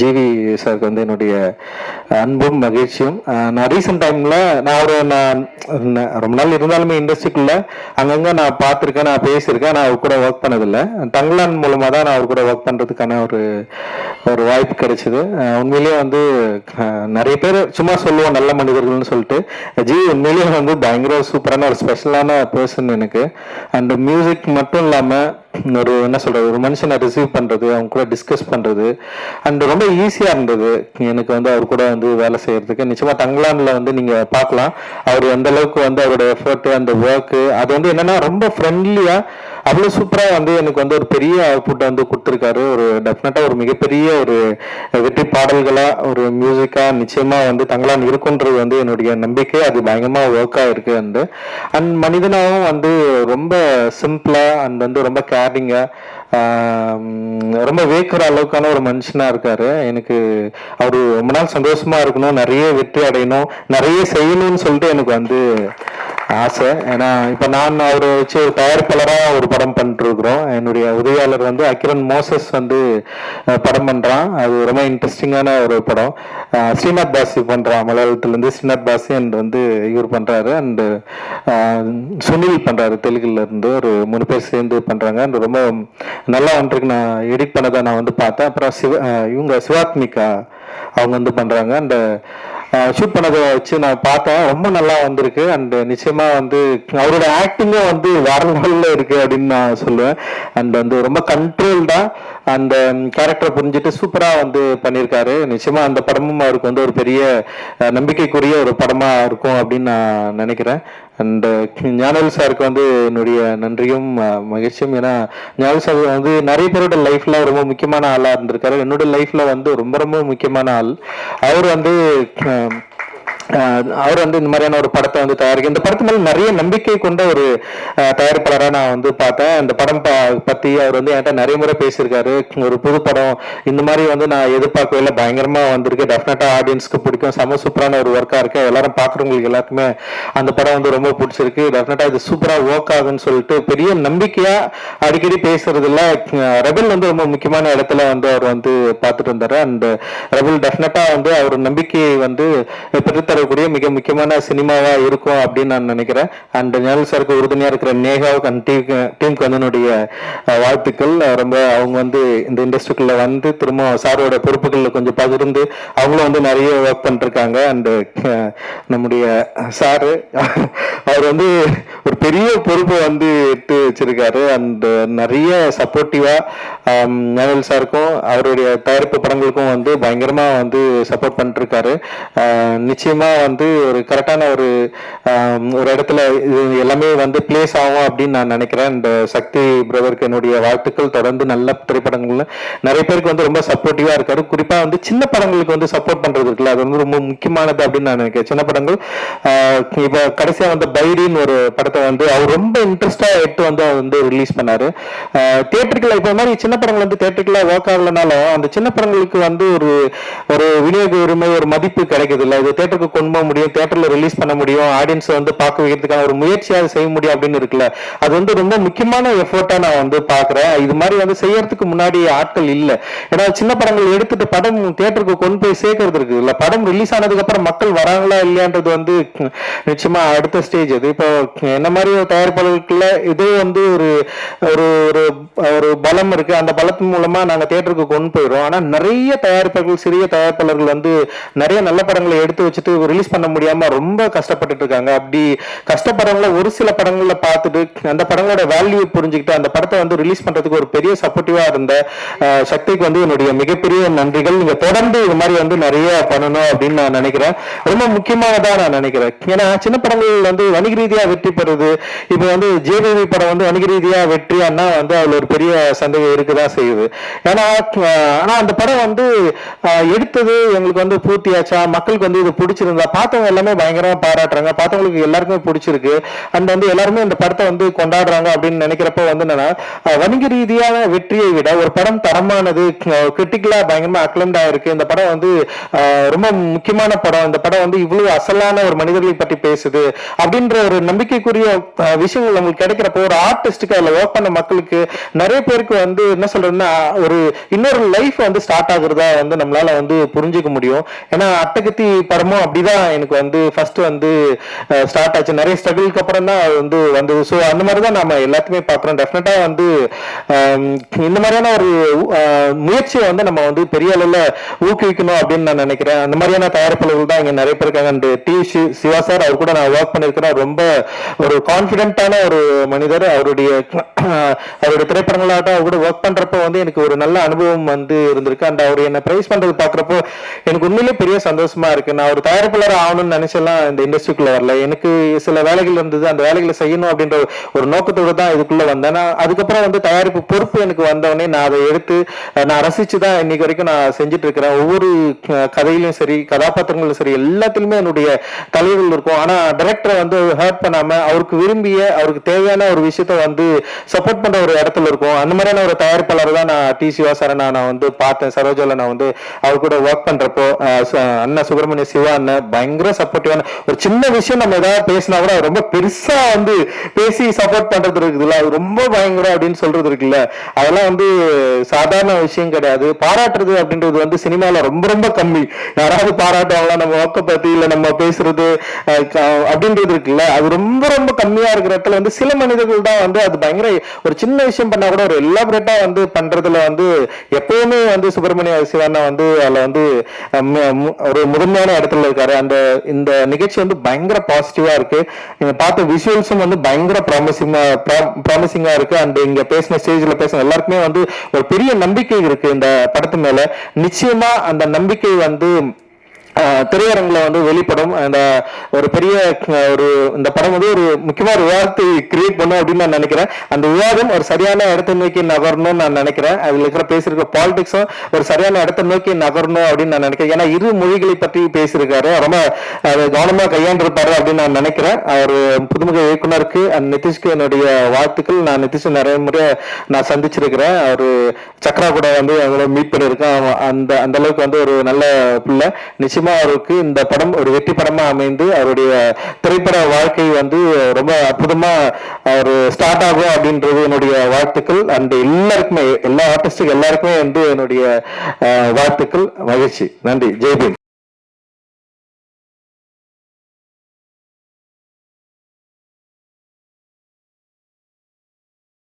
GV சாருக்கு வந்து என்னுடைய அன்பும் மகிழ்ச்சியும். நான் ரீசெண்ட் டைமில் நான் ஒரு நான் ரொம்ப நாள் இருந்தாலுமே இண்டஸ்ட்ரிக்குள்ள அங்கங்கே நான் பார்த்துருக்கேன் நான் பேசியிருக்கேன் நான் அவர் கூட ஒர்க் பண்ணதில்லை. தங்கலான் மூலமாக தான் நான் அவர் கூட ஒர்க் பண்ணுறதுக்கான ஒரு ஒரு வாய்ப்பு கிடைச்சிது. உண்மையிலேயே வந்து நிறைய பேர் சும்மா சொல்லுவோம் நல்ல மனிதர்கள்னு சொல்லிட்டு. ஜி உண்மையிலேயே வந்து பயங்கர சூப்பரான ஒரு ஸ்பெஷலான பர்சன் எனக்கு. அண்ட் மியூசிக் மட்டும் இல்லாமல் ஒரு என்ன சொல்கிறது ஒரு மனுஷனை ரிசீவ் பண்ணுறது அவங்க கூட டிஸ்கஸ் பண்ணுறது அண்ட் ரொம்ப ஈஸியாக இருந்தது. எனக்கு வந்து அவர் கூட வந்து வேலை செய்கிறதுக்கு நிச்சயமாக தங்கலான்ல வந்து நீங்கள் பார்க்கலாம். அவர் எந்த அளவுக்கு வந்து அவரோட எஃபர்ட்டு அந்த ஒர்க்கு அது வந்து என்னென்னா ரொம்ப ஃப்ரெண்ட்லியாக அவ்வளோ சூப்பராக வந்து எனக்கு வந்து ஒரு பெரிய அவுட்புட் வந்து கொடுத்துருக்காரு. ஒரு டெஃபினட்டாக ஒரு மிகப்பெரிய ஒரு வெற்றி பாடல்களாக ஒரு மியூசிக்காக நிச்சயமாக வந்து தங்களான் இருக்குன்றது வந்து என்னுடைய நம்பிக்கை. அது பயங்கரமாக ஒர்க்காக இருக்குது அண்ட் அண்ட் மனிதனாகவும் வந்து ரொம்ப சிம்பிளாக அண்ட் வந்து ரொம்ப கேரிங்கா ரொம்ப வேக்கிற அளவுக்கான ஒரு மனுஷனா இருக்காரு. எனக்கு அவரு ரொம்ப நாள் சந்தோஷமா இருக்கணும் நிறைய வெற்றி அடையணும் நிறைய செய்யணும்னு சொல்லிட்டு எனக்கு வந்து ஆசை. ஏன்னா இப்போ நான் அவரை வச்சு ஒரு தயாரிப்பாளராக ஒரு படம் பண்ணிட்டுருக்குறோம் என்னுடைய உதவியாளர் வந்து அக்கிரன் மோசஸ் வந்து படம் பண்ணுறான் அது ரொம்ப இன்ட்ரெஸ்டிங்கான ஒரு படம். ஸ்ரீநாத் பாசி பண்ணுறான் மலையாளத்துலேருந்து ஸ்ரீநாத் பாசி அண்ட் வந்து இவர் பண்ணுறாரு அண்ட் சுனில் பண்ணுறாரு தெலுங்குலேருந்து ஒரு மூணு பேர் சேர்ந்து பண்ணுறாங்க அண்ட் ரொம்ப நல்லா வந்துருக்கு. நான் எடிட் பண்ணதை நான் வந்து பார்த்தேன். அப்புறம் சிவ இவங்க சிவாத்மிகா அவங்க வந்து பண்ணுறாங்க அண்ட் ஷூட் பண்ணதை வச்சு நான் பார்த்தேன். ரொம்ப நல்லா வந்திருக்கு. அண்ட் நிச்சயமா வந்து அவரோட ஆக்டிங்கும் வந்து வேற லெவலில் இருக்கு அப்படின்னு நான் சொல்லுவேன். அண்ட் வந்து ரொம்ப கண்ட்ரோல்டா அந்த கேரக்டர் புரிஞ்சுட்டு சூப்பரா வந்து பண்ணியிருக்காரு. நிச்சயமா அந்த படமும் அவருக்கு வந்து ஒரு பெரிய நம்பிக்கைக்குரிய ஒரு படமா இருக்கும் அப்படின்னு நான் நினைக்கிறேன். அண்ட் uh, ஞானல் சாருக்கு வந்து என்னுடைய நன்றியும் மகிழ்ச்சியும். ஏன்னா ஞானல் சார் வந்து நிறைய பேரோட லைஃப்ல ரொம்ப முக்கியமான ஆளாக இருந்திருக்காரு. என்னோட லைஃப்ல வந்து ரொம்ப ரொம்ப முக்கியமான ஆள். அவர் வந்து அவர் வந்து இந்த மாதிரியான ஒரு படத்தை வந்து தயாரிக்க இந்த படத்து மேல நிறைய நம்பிக்கை கொண்ட ஒரு தயாரிப்பாளராக நான் வந்து பார்த்தேன். இந்த படம் பற்றி பத்தி அவர் வந்து என்கிட்ட நிறைய முறை பேசியிருக்காரு. ஒரு புது படம். இந்த மாதிரி வந்து நான் எதிர்பார்க்கவே பயங்கரமாக பயங்கரமா வந்திருக்கு. டெஃபினட்டா ஆடியன்ஸ்க்கு பிடிக்கும். செம சூப்பரான ஒரு ஒர்க்கா இருக்கு. எல்லாரும் பாக்குறவங்களுக்கு எல்லாருக்குமே அந்த படம் வந்து ரொம்ப பிடிச்சிருக்கு. டெஃபினட்டா இது சூப்பரா ஒர்க் ஆகுன்னு சொல்லிட்டு பெரிய நம்பிக்கையா அடிக்கடி பேசுறதுல ரெபல் வந்து ரொம்ப முக்கியமான இடத்துல வந்து அவர் வந்து பார்த்துட்டு இருந்தாரு. அண்ட் ரெபல் டெஃபினட்டா வந்து அவர் நம்பிக்கையை வந்து வரக்கூடிய மிக முக்கியமான சினிமாவா இருக்கும் அப்படின்னு நான் நினைக்கிறேன். அண்ட் ஞானல் சாருக்கு உறுதுணையா இருக்கிற நேகாவுக்கு அந்த டீமுக்கு வந்து என்னுடைய வாழ்த்துக்கள். ரொம்ப அவங்க வந்து இந்த இண்டஸ்ட்ரிக்குள்ள வந்து திரும்ப சாரோட பொறுப்புகள்ல கொஞ்சம் பகிர்ந்து அவங்களும் வந்து நிறைய ஒர்க் பண்ணிருக்காங்க. அண்ட் நம்முடைய சாரு அவர் வந்து ஒரு பெரிய பொறுப்பை வந்து எடுத்து வச்சிருக்காரு. அண்ட் நிறைய சப்போர்ட்டிவா ஞானல் சாருக்கும் அவருடைய தயாரிப்பு படங்களுக்கும் வந்து பயங்கரமாக வந்து சப்போர்ட் பண்ணிட்டுருக்காரு. நிச்சயமாக வந்து ஒரு கரெக்டான ஒரு ஒரு இடத்துல இது எல்லாமே வந்து பிளேஸ் ஆகும் அப்படின்னு நான் நினைக்கிறேன். இந்த சக்தி பிரதருக்கு என்னுடைய வாழ்த்துக்கள். தொடர்ந்து நல்ல திரைப்படங்கள்ல நிறைய பேருக்கு வந்து ரொம்ப சப்போர்ட்டிவாக இருக்காரு. குறிப்பாக வந்து சின்ன படங்களுக்கு வந்து சப்போர்ட் பண்ணுறது இருக்குல்ல அது வந்து ரொம்ப முக்கியமானது அப்படின்னு நான் நினைக்கிறேன். சின்ன படங்கள் இப்போ கடைசியாக வந்து பைடின்னு ஒரு படத்தை வந்து அவர் ரொம்ப இன்ட்ரெஸ்டாக எடுத்து வந்து அவர் வந்து ரிலீஸ் பண்ணார். தியேட்டருக்குள்ள இப்போ மாதிரி சின்ன படங்கள் வந்து தேட்டருக்குள்ள ஒர்க் ஆகலனாலும் அந்த சின்ன படங்களுக்கு வந்து ஒரு ஒரு விநியோக உரிமை ஒரு மதிப்பு கிடைக்குது இல்லை இது தியேட்டருக்கு கொண்டு போக முடியும் தேட்டர்ல ரிலீஸ் பண்ண முடியும் ஆடியன்ஸ் வந்து பார்க்க வைக்கிறதுக்கான ஒரு முயற்சியாக அதை செய்ய முடியும் அப்படின்னு இருக்குல்ல. அது வந்து ரொம்ப முக்கியமான எஃபோர்ட்டா நான் வந்து பாக்குறேன் இது மாதிரி வந்து செய்யறதுக்கு முன்னாடி ஆட்கள் இல்லை. ஏன்னா சின்ன படங்கள் எடுத்துட்டு படம் தேட்டருக்கு கொண்டு போய் சேர்க்கறது இருக்கு இல்ல படம் ரிலீஸ் ஆனதுக்கு அப்புறம் மக்கள் வராங்களா இல்லையான்றது வந்து நிச்சயமா அடுத்த ஸ்டேஜ் அது. இப்போ என்ன மாதிரி தயாரிப்பாளர்களுக்குள்ள இதே வந்து ஒரு ஒரு ஒரு ஒரு பலம் இருக்கு. அந்த பலத்தின் மூலமா நாங்க தேட்டருக்கு கொண்டு போயிடுறோம். ஆனா நிறைய தயாரிப்பாளர்கள் சிறிய தயாரிப்பாளர்கள் வந்து நிறைய நல்ல படங்களை எடுத்து வச்சுட்டு ரிலீஸ் பண்ண முடியாம ரொம்ப கஷ்டப்பட்டுட்டு இருக்காங்க. அப்படி கஷ்டப்படுறவங்கள ஒரு சில படங்கள்ல பார்த்துட்டு அந்த படங்களோட வேல்யூ புரிஞ்சுக்கிட்டு அந்த படத்தை வந்து ரிலீஸ் பண்றதுக்கு ஒரு பெரிய சப்போர்ட்டிவா இருந்த சக்திக்கு வந்து என்னுடைய மிகப்பெரிய நன்றிகள். நீங்க தொடர்ந்து இது மாதிரி வந்து நிறைய பண்ணணும் அப்படின்னு நான் நினைக்கிறேன். ரொம்ப முக்கியமானதா நான் நினைக்கிறேன். ஏன்னா சின்ன படங்கள் வந்து வணிக ரீதியா வெற்றி பெறுது. இப்போ வந்து ஜேபிவி படம் வந்து வணிக ரீதியா வெற்றியானா வந்து அதுல ஒரு பெரிய சந்தேகம் தான் செய்யுது. ஏன்னா ஆனால் ஆனா அந்த படம் வந்து எடுத்தது எங்களுக்கு வந்து பூர்த்தியாச்சா? மக்களுக்கு வந்து இது பிடிச்சிருந்தா? பார்த்தவங்க எல்லாமே பயங்கரமா பாராட்டுறாங்க. பார்த்தவங்களுக்கு எல்லாருக்குமே பிடிச்சிருக்கு. அண்ட் வந்து எல்லாருமே இந்த படத்தை வந்து கொண்டாடுறாங்க அப்படின்னு நினைக்கிறப்ப வந்து என்னன்னா வணிக ரீதியான வெற்றியை விட ஒரு படம் தரமானது கிரிட்டிக்கலாக பயங்கரமா அக்லம்ட் ஆயிருக்கு. இந்த படம் வந்து ரொம்ப முக்கியமான படம். இந்த படம் வந்து இவ்வளவு அசலான ஒரு மனிதர்களை பற்றி பேசுது அப்படின்ற ஒரு நம்பிக்கைக்குரிய விஷயங்கள் நம்மளுக்கு கிடைக்கிறப்போ ஒரு ஆர்டிஸ்டுக்கு அதில் ஒர்க் பண்ண மக்களுக்கு நிறைய பேருக்கு வந்து என்ன என்ன சொல்றேன்னா ஒரு இன்னொரு லைஃப் வந்து ஸ்டார்ட் ஆகுறதா வந்து நம்மளால வந்து புரிஞ்சுக்க முடியும். ஏன்னா அட்டகத்தி படமும் அப்படிதான் எனக்கு வந்து ஃபர்ஸ்ட் வந்து ஸ்டார்ட் ஆச்சு. நிறைய ஸ்ட்ரகிளுக்கு அப்புறம் தான் அது வந்து வந்தது. ஸோ அந்த மாதிரி தான் நம்ம எல்லாத்தையுமே பார்க்குறோம். டெஃபினட்டா வந்து இந்த மாதிரியான ஒரு முயற்சியை வந்து நம்ம வந்து பெரிய அளவில் ஊக்குவிக்கணும் அப்படின்னு நான் நினைக்கிறேன். அந்த மாதிரியான தயாரிப்பாளர்கள் தான் இங்க நிறைய பேர் இருக்காங்க. அண்ட் டி சிவா சார் அவர் கூட நான் ஒர்க் பண்ணியிருக்கிறேன். ரொம்ப ஒரு கான்ஃபிடென்ட்டான ஒரு மனிதர். அவருடைய அவருடைய திரைப்படங்களாகட்டும் அவர் கூட ஒர்க் பண்றப்போ வந்து எனக்கு ஒரு நல்ல அனுபவம் வந்து இருந்திருக்கு. அண்ட் அவர் என்ன பிரைஸ் பண்றது பாக்குறப்போ எனக்கு உண்மையிலேயே பெரிய சந்தோஷமா இருக்கு. நான் ஒரு தயாரிப்பாளர் ஆகணும்னு நினைச்செல்லாம் இந்த இண்டஸ்ட்ரிக்குள்ள வரல. எனக்கு சில வேலைகள் இருந்தது. அந்த வேலைகளை செய்யணும் அப்படின்ற ஒரு நோக்கத்தோடு தான் இதுக்குள்ள வந்தேன். நான் அதுக்கப்புறம் வந்து தயாரிப்பு பொறுப்பு எனக்கு வந்தவொடனே நான் அதை எடுத்து நான் ரசிச்சு தான் இன்னைக்கு வரைக்கும் நான் செஞ்சுட்டு இருக்கிறேன். ஒவ்வொரு கதையிலும் சரி கதாபாத்திரங்களும் சரி எல்லாத்துலயுமே என்னுடைய தலைவர்கள் இருக்கும். ஆனா டைரக்டரை வந்து ஹர்ட் பண்ணாம அவருக்கு விரும்பிய அவருக்கு தேவையான ஒரு விஷயத்த வந்து சப்போர்ட் பண்ற ஒரு இடத்துல இருக்கும். அந்த மாதிரியான ஒரு தயாரிப்பாளர் தான் நான் டி சிவா சாரை நான் வந்து பார்த்தேன். சரோஜால நான் வந்து அவர் கூட ஒர்க் பண்றப்போ அஹ், அண்ணா சுப்பிரமணிய சிவா அண்ணன் பயங்கர சப்போர்ட்டிவான ஒரு சின்ன விஷயம் நம்ம ஏதாவது பேசினா கூட ரொம்ப பெருசா வந்து பேசி சப்போர்ட் பண்றது இருக்குதுல்ல. அது ரொம்ப பயங்கரம் அப்படின்னு சொல்றது இருக்குல்ல. அதெல்லாம் வந்து சாதாரண விஷயம் கிடையாது. பாராட்டுறது அப்படின்றது வந்து சினிமாவில் ரொம்ப ரொம்ப கம்மி. யாராவது பாராட்டுவாங்களா? நம்ம ஒர்க்கை பத்தி இல்லை நம்ம பேசுறது அப்படின்றது இருக்குல்ல. அது ரொம்ப ரொம்ப கம்மியா இருக்கிற இடத்துல வந்து சில மனிதர்கள் தான் வந்து அது பயங்கர ஒரு சின்ன விஷயம் பண்ணா கூட ஒரு எலாபரேட்டா வந்து பண்றதுல வந்து எப்பவுமே வந்து சுப்பிரமணிய சிவண்ணா வந்து அதுல வந்து ஒரு முதன்மையான இடத்துல இருக்காரு. அந்த இந்த நிகழ்ச்சி வந்து பயங்கர பாசிட்டிவா இருக்கு. நீங்க பார்த்த விஷுவல்ஸும் வந்து பயங்கர ப்ராமிசிங்கா ப்ராமிசிங்கா இருக்கு. அண்ட் இங்க பேசின ஸ்டேஜ்ல பேசின எல்லாருக்குமே வந்து ஒரு பெரிய நம்பிக்கை இருக்கு இந்த படத்து மேல. நிச்சயமா அந்த நம்பிக்கை வந்து திரையரங்குல வந்து வெளிப்படும் அந்த ஒரு பெரிய ஒரு இந்த படம் வந்து ஒரு முக்கியமான ஒரு விவாதத்தை கிரியேட் பண்ணும் அப்படின்னு நான் நினைக்கிறேன். அந்த விவாதம் ஒரு சரியான இடத்தை நோக்கி நகரணும்னு நான் நினைக்கிறேன். அதுல இருக்கிற பேசியிருக்க பாலிடிக்ஸும் ஒரு சரியான இடத்தை நோக்கி நகரணும் அப்படின்னு நான் நினைக்கிறேன். ஏன்னா இரு மொழிகளை பற்றி பேசியிருக்காரு. ரொம்ப அது கவனமா கையாண்டிருப்பாரு அப்படின்னு நான் நினைக்கிறேன். அவர் புதுமுக இயக்குனருக்கு அண்ட் நிதிஷ்க்கு என்னுடைய வாழ்த்துக்கள். நான் நிதிஷ் நிறைய முறை நான் சந்திச்சிருக்கிறேன். அவர் சக்ரா கூட வந்து அவங்கள மீட் பண்ணியிருக்கேன். அந்த அந்த அளவுக்கு வந்து ஒரு நல்ல பிள்ளை. நிச்சயமா அவருக்கு இந்த படம் ஒரு வெற்றி படமா அமைந்து அவருடைய திரைப்பட வாழ்க்கை வந்து ரொம்ப அற்புதமா அவர் ஸ்டார்ட் ஆகும் அப்படின்றது என்னுடைய வாழ்த்துக்கள். அண்ட் எல்லாருக்குமே எல்லா ஆர்டிஸ்டுக்கு எல்லாருக்குமே வந்து என்னுடைய வாழ்த்துக்கள். மகிழ்ச்சி. நன்றி. ஜெய்பீம்.